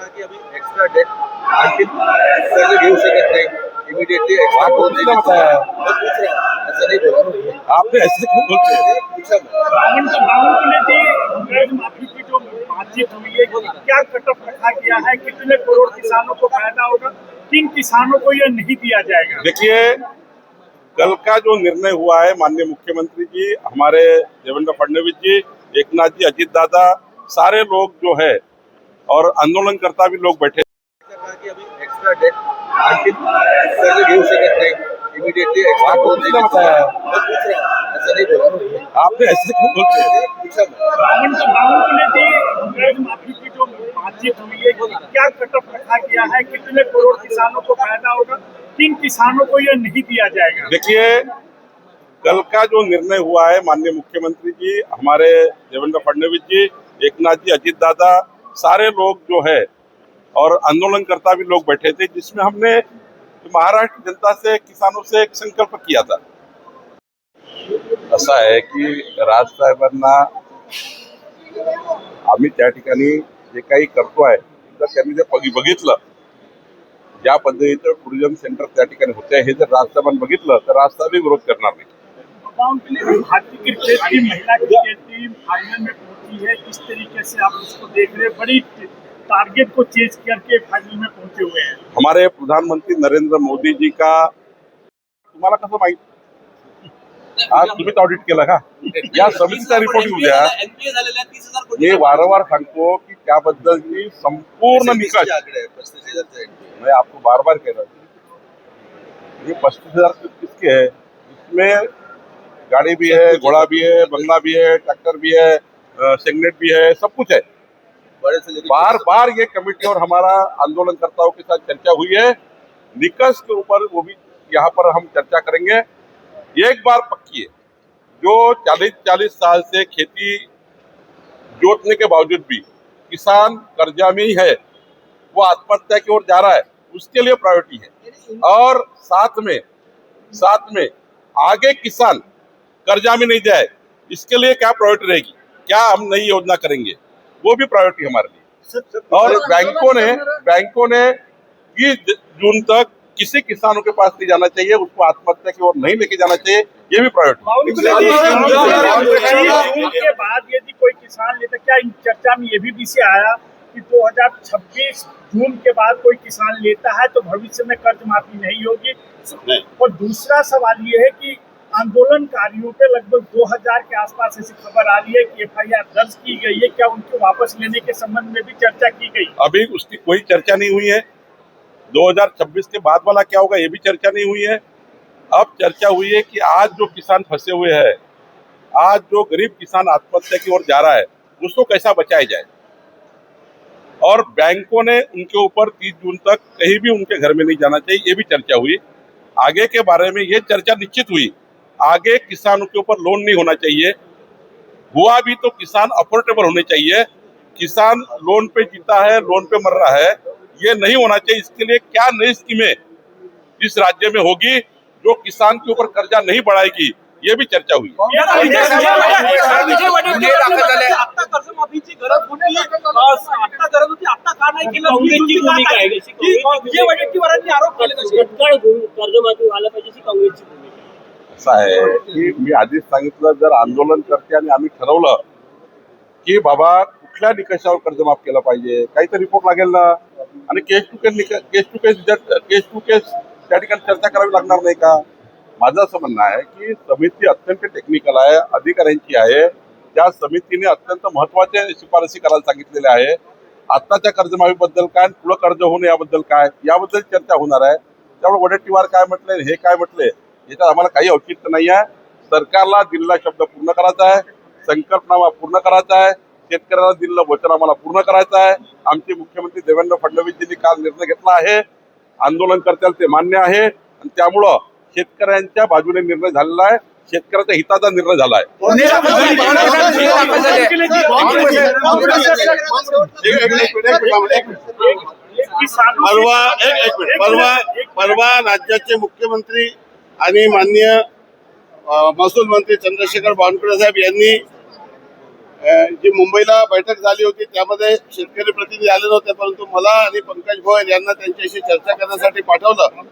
कहा की अभी एक्स्ट्रा डेट आणखी कर्ज घेऊ शकत नाही इमिडिएटली एक्स्ट्रा करून देईल. पूछ रहा हूँ, ऐसा नहीं बोला आपने ऐसे क्यों बोलते हैं? पूछा मैं बावन बावन की कर्ज माफ़ी की जो बातचीत हुई है क्या कटअप रखा गया है कितने करोड़ किसानों को फ़ायदा होगा किन किसानों को यह नहीं दिया जाएगा? देखिए कल का जो निर्णय हुआ है माननीय मुख्यमंत्री जी हमारे देवेंद्र फडणवीस जी एक नाथ जी अजीत दादा सारे लोग जो है और आंदोलनकर्ता भी लोग बैठे। हूँ, आपने ऐसे क्यों बोलते हैं। है क्या कटअप रखा गया है कितने करोड़ किसानों को फ़ायदा होगा किन किसानों को यह नहीं दिया जाएगा? देखिए कल का जो निर्णय हुआ है माननीय मुख्यमंत्री जी हमारे देवेंद्र फडणवीस जी एक नाथ जी अजीत दादा सारे लोग जो है और आंदोलनकर्ता भी लोग बैठे थे, जिसमें हमने महाराष्ट्र जनता से, किसानों से एक संकल्प किया था। असं आहे की राजसाहेबांना आम्ही त्या ठिकाणी जे काही करतो आहे जर त्यांनी बघितलं, ज्या पद्धतीचं टुरिझम सेंटर त्या ठिकाणी होते, हे जर राजसाहेबांनी बघितलं, तर राजसाहेब विरोध करणार नाही. बावन के लिए भारतीय क्रिकेट की महिला क्रिकेट टीम फाइनल में पहुँची है? किस तरीके से आप उसको देख रहे हैं? बड़ी टारगेट को चेज करके फाइनल में पहुँचे हुए हैं। हमारे प्रधानमंत्री नरेंद्र मोदी जी का तुम्हाला कसं माहित आज तुम्हीच ऑडिट केलं का या समितीचा रिपोर्ट येऊ द्या एनपीए झालेल्या तीस हज़ार कोटी मी वारंवार सांगतो की त्याबद्दलची संपूर्ण हैं, पस्तीस NPA. मैं आपको बार बार कह रहा हूँ। ये पच्चीस हज़ार किसके है? इसमें गाड़ी भी है घोड़ा भी है बंगला भी है ट्रैक्टर भी है सेगनेट भी है सब कुछ है। बार बार ये कमेटी और हमारा आंदोलनकर्ताओं के साथ चर्चा हुई है। निकष के ऊपर वो भी यहाँ पर हम चर्चा करेंगे। एक बार पक्की है जो चालीस चालीस साल से खेती जोतने के बावजूद भी किसान कर्जा में ही है वो आत्महत्या की ओर जा रहा है उसके लिए प्रायोरिटी है। और साथ में साथ में आगे किसान कर्जा में नहीं जाए इसके लिए क्या प्रायोरिटी रहेगी? क्या हम नई योजना करेंगे? वो भी प्रायोरिटी हमारे लिए। और बैंकों ने बैंकों ने बीस जून तक किसी किसानों के पास नहीं जाना चाहिए उसको आत्महत्या की ओर नहीं लेके जाना चाहिए ये भी प्रायोरिटी जून के बाद यदि कोई किसान लेता क्या चर्चा में ये भी विषय आया कि 2026 जून के बाद कोई किसान लेता है तो भविष्य में कर्ज माफ़ी नहीं होगी? और दूसरा सवाल ये है कि आंदोलनकारियों पे लगभग 2000 के आसपास ऐसी खबर आ रही है कि एफआईआर दर्ज की गई है। क्या उनको वापस लेने के संबंध में भी चर्चा की गई? अभी उसकी कोई चर्चा नहीं हुई है। 2026 के बाद वाला क्या होगा, ये भी चर्चा नहीं हुई है। अब चर्चा हुई है कि आज जो किसान फंसे हुए हैं, आज जो गरीब किसान आत्महत्या की ओर जा रहा है, उसको कैसा बचाया जाए? और बैंकों ने उनके ऊपर 30 जून तक कहीं भी उनके घर में नहीं जाना चाहिए, ये भी चर्चा हुई। आगे के बारे में ये चर्चा निश्चित हुई आगे किसानों के ऊपर लोन नहीं होना चाहिए। हुआ भी तो किसान अफोर्डेबल होने चाहिए। किसान लोन पे जीता है लोन पे मर रहा है ये नहीं होना चाहिए। इसके लिए क्या नई स्कीमें इस राज्य में होगी जो किसान के ऊपर कर्जा नहीं बढ़ाएगी? ये भी चर्चा हुई। भूमी- कर्जमाफी व्हायला पाहिजे काँग्रेसची भूमिका आहे. असं आहे. की मी आधीच सांगितलं जर आंदोलन करते आणि आम्ही ठरवलं की बाबा कुठल्या निकषावर कर्जमाफ केलं पाहिजे काहीतरी रिपोर्ट लागेल ना. आणि case to case case to case case to case त्या ठिकाणी चर्चा करावी लागणार नाही का? माझं असं म्हणणं आहे की समिती अत्यंत टेक्निकल आहे अधिकाऱ्यांची आहे. त्या समितीने अत्यंत महत्त्वाच्या शिफारसी करायला सांगितलेल्या आहे. आत्ताच्या कर्जमाफीबद्दल काय पुढं कर्ज होणे याबद्दल काय? याबद्दल चर्चा होणार आहे. त्यामुळे वडेट्टीवार काय म्हटले हे काय म्हटले? याच्यात आम्हाला काही औचित्य नाही आहे सरकारला दिलेला शब्द पूर्ण करायचा आहे. संकल्पनामा पूर्ण करायचा आहे. शेतकऱ्याला दिलेलं वचन आम्हाला पूर्ण करायचं आहे. आमचे मुख्यमंत्री देवेंद्र फडणवीसजींनी काल निर्णय घेतला आहे. आंदोलनकर्त्याला ते मान्य आहे. आणि त्यामुळं शेतकऱ्यांच्या बाजूने निर्णय झालेला आहे. शेतकऱ्याच्या हिताचा निर्णय झाला आहे. परवा परवा राज्याचे मुख्यमंत्री आणि माननीय महसूल मंत्री चंद्रशेखर बावनकुळे साहेब यांनी जी मुंबईला बैठक झाली होती त्यामध्ये शेतकरी प्रतिनिधी आले नव्हते परंतु मला आणि पंकज भोयर यांना त्यांच्याशी चर्चा करण्यासाठी पाठवलं.